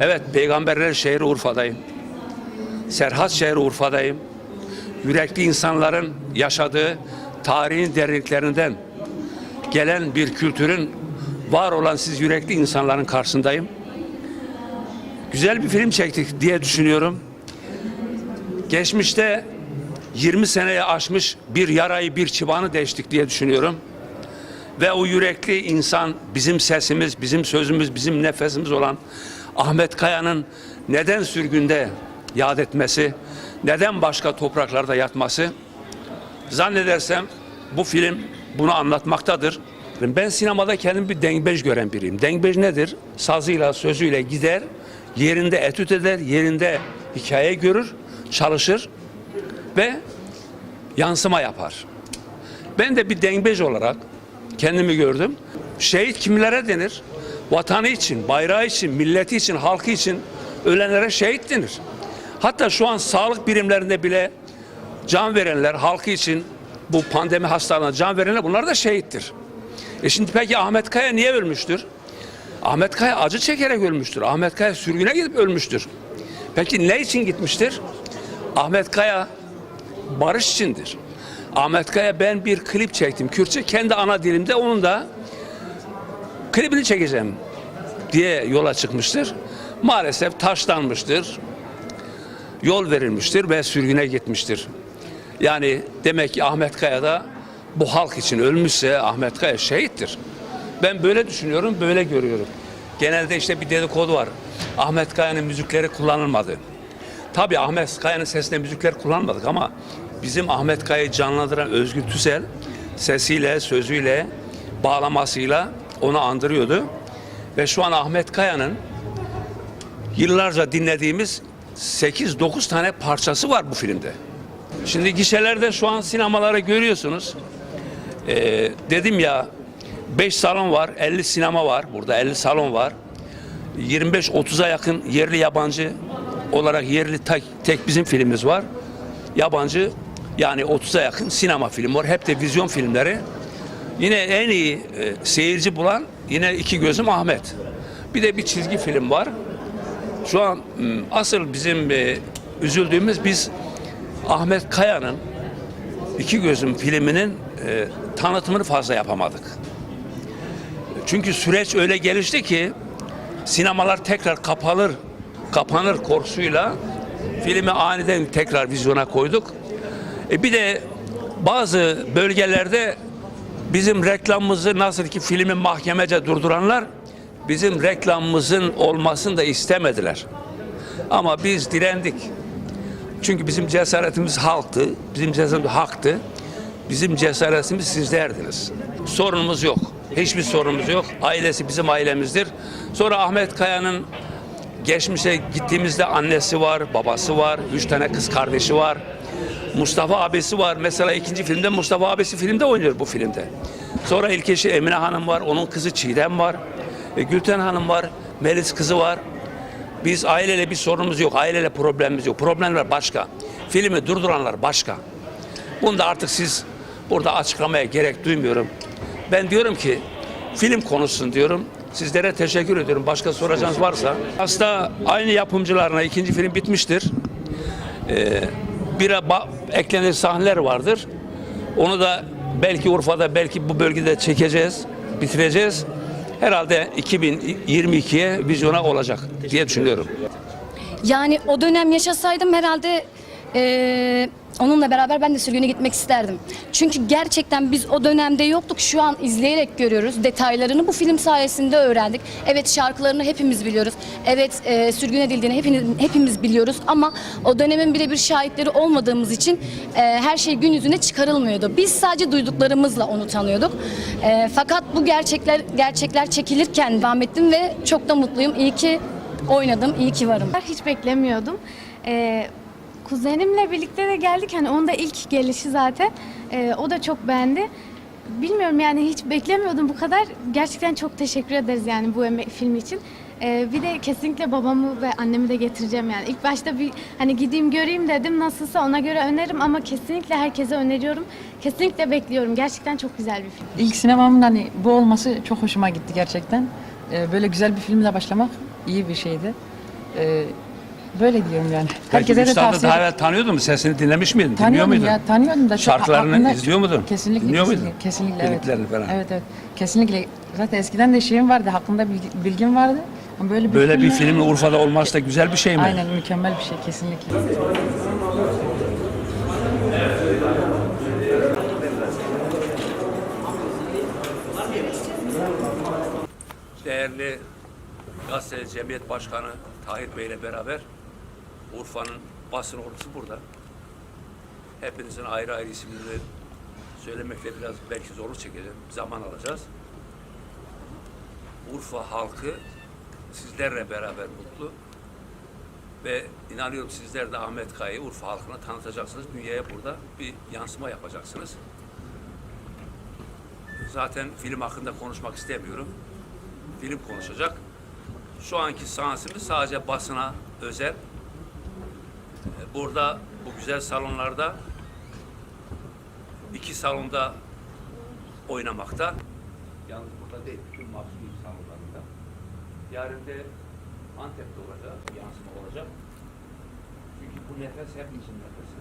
Evet, peygamberler şehri Urfa'dayım. Serhat şehri Urfa'dayım. Yürekli insanların yaşadığı tarihin derinliklerinden gelen bir kültürün var olan siz yürekli insanların karşısındayım. Güzel bir film çektik diye düşünüyorum. Geçmişte 20 seneye aşmış bir yarayı, bir çıbanı deştik diye düşünüyorum. Ve o yürekli insan bizim sesimiz, bizim sözümüz, bizim nefesimiz olan Ahmet Kaya'nın neden sürgünde yad etmesi, neden başka topraklarda yatması zannedersem bu film bunu anlatmaktadır. Ben sinemada kendimi bir dengbej gören biriyim. Dengbej nedir? Sazıyla, sözüyle gider, yerinde etüt eder, yerinde hikaye görür, çalışır ve yansıma yapar. Ben de bir dengbej olarak kendimi gördüm. Şehit kimlere denir? Vatanı için, bayrağı için, milleti için, halkı için ölenlere şehit denir. Hatta şu an sağlık birimlerinde bile can verenler, halkı için bu pandemi hastalığına can verenler bunlar da şehittir. E şimdi peki Ahmet Kaya niye ölmüştür? Ahmet Kaya acı çekerek ölmüştür. Ahmet Kaya sürgüne gidip ölmüştür. Peki ne için gitmiştir? Ahmet Kaya barış içindir. Ahmet Kaya ben bir klip çektim. Kürtçe kendi ana dilimde onun da klibini çekeceğim diye yola çıkmıştır. Maalesef taşlanmıştır. Yol verilmiştir ve sürgüne gitmiştir. Yani demek ki Ahmet Kaya da bu halk için ölmüşse Ahmet Kaya şehittir. Ben böyle düşünüyorum, böyle görüyorum. Genelde işte bir dedikodu var. Ahmet Kaya'nın müzikleri kullanılmadı. Tabii Ahmet Kaya'nın sesinde müzikler kullanmadık ama bizim Ahmet Kaya'yı canlandıran Özgür Tüsel sesiyle, sözüyle, bağlamasıyla onu andırıyordu. Ve şu an Ahmet Kaya'nın yıllarca dinlediğimiz 8-9 tane parçası var bu filmde. Şimdi gişelerde şu an sinemaları görüyorsunuz. Ee, dedim ya 5 salon var, 50 sinema var. Burada 50 salon var. 25-30'a yakın yerli yabancı olarak yerli tek, tek bizim filmimiz var. Yabancı yani 30'a yakın sinema film var. Hep de vizyon filmleri. Yine en iyi e, seyirci bulan yine iki gözüm Ahmet. Bir de bir çizgi film var. Şu an m, asıl bizim e, üzüldüğümüz biz Ahmet Kaya'nın iki gözüm filminin e, tanıtımını fazla yapamadık. Çünkü süreç öyle gelişti ki sinemalar tekrar kapalır, kapanır korkusuyla filmi aniden tekrar vizyona koyduk. E bir de bazı bölgelerde bizim reklamımızı nasıl ki filmi mahkemece durduranlar bizim reklamımızın olmasını da istemediler. Ama biz direndik. Çünkü bizim cesaretimiz halktı, bizim cesaretimiz haktı. Bizim cesaretimiz sizlerdiniz. Sorunumuz yok. Hiçbir sorunumuz yok. Ailesi bizim ailemizdir. Sonra Ahmet Kaya'nın geçmişe gittiğimizde annesi var, babası var, üç tane kız kardeşi var. Mustafa abisi var. Mesela ikinci filmde Mustafa abisi filmde oynuyor bu filmde. Sonra ilk eşi Emine Hanım var. Onun kızı Çiğdem var. E, Gülten Hanım var. Melis kızı var. Biz aileyle bir sorunumuz yok. Aileyle problemimiz yok. Problemler başka. Filmi durduranlar başka. Bunu da artık siz burada açıklamaya gerek duymuyorum. Ben diyorum ki film konuşsun diyorum. Sizlere teşekkür ediyorum. Başka soracağınız varsa. Aslında aynı yapımcılarına ikinci film bitmiştir. Ee, bir ba- eklenir sahneler vardır. Onu da belki Urfa'da belki bu bölgede çekeceğiz, bitireceğiz. Herhalde 2022'ye vizyona olacak diye düşünüyorum. Yani o dönem yaşasaydım herhalde eee, onunla beraber ben de sürgüne gitmek isterdim. Çünkü gerçekten biz o dönemde yoktuk. Şu an izleyerek görüyoruz. Detaylarını bu film sayesinde öğrendik. Evet şarkılarını hepimiz biliyoruz. Evet eee sürgün edildiğini hepimiz, hepimiz biliyoruz. Ama o dönemin birebir şahitleri olmadığımız için eee, her şey gün yüzüne çıkarılmıyordu. Biz sadece duyduklarımızla onu tanıyorduk. Eee, fakat bu gerçekler gerçekler çekilirken devam ettim ve çok da mutluyum. İyi ki oynadım, iyi ki varım. Hiç beklemiyordum. Ee, kuzenimle birlikte de geldik. Hani onun da ilk gelişi zaten. Ee, o da çok beğendi. Bilmiyorum yani hiç beklemiyordum bu kadar. Gerçekten çok teşekkür ederiz yani bu emek, film için. Ee, bir de kesinlikle babamı ve annemi de getireceğim yani. İlk başta bir hani gideyim göreyim dedim nasılsa ona göre öneririm ama kesinlikle herkese öneriyorum. Kesinlikle bekliyorum. Gerçekten çok güzel bir film. İlk sinemamın hani bu olması çok hoşuma gitti gerçekten. Ee, böyle güzel bir filmle başlamak iyi bir şeydi. Ee, böyle diyorum yani. Peki Herkese de tavsiye daha evvel tanıyordun mu? Sesini dinlemiş miydin? Dinliyor Tanıyordum muydun? ya, tanıyordum da. çok Şarkılarını aklımda- izliyor muydun? Kesinlikle. Dinliyor kesinlikle, muydun? Kesinlikle evet. Kliplerini falan. Evet evet. Kesinlikle. Zaten eskiden de şeyim vardı, hakkında bilgi- bilgim vardı. Ama böyle bir Böyle bir filmle- filmin Urfa'da olması da güzel bir şey mi? Aynen mükemmel bir şey kesinlikle. Değerli Gazete Cemiyet Başkanı Tahir Bey ile beraber Urfa'nın basın ordusu burada. Hepinizin ayrı ayrı isimlerini söylemekle biraz belki zorluk çekeceğim. Zaman alacağız. Urfa halkı sizlerle beraber mutlu. Ve inanıyorum sizler de Ahmet Kaya'yı Urfa halkına tanıtacaksınız. Dünyaya burada bir yansıma yapacaksınız. Zaten film hakkında konuşmak istemiyorum film konuşacak. Şu anki seansımız sadece basına özel. Burada bu güzel salonlarda iki salonda oynamakta. Yalnız burada değil, bütün mahsul salonlarında. Yarın da Antep'te olacak, yansıma olacak. Çünkü bu nefes hepimizin nefesi.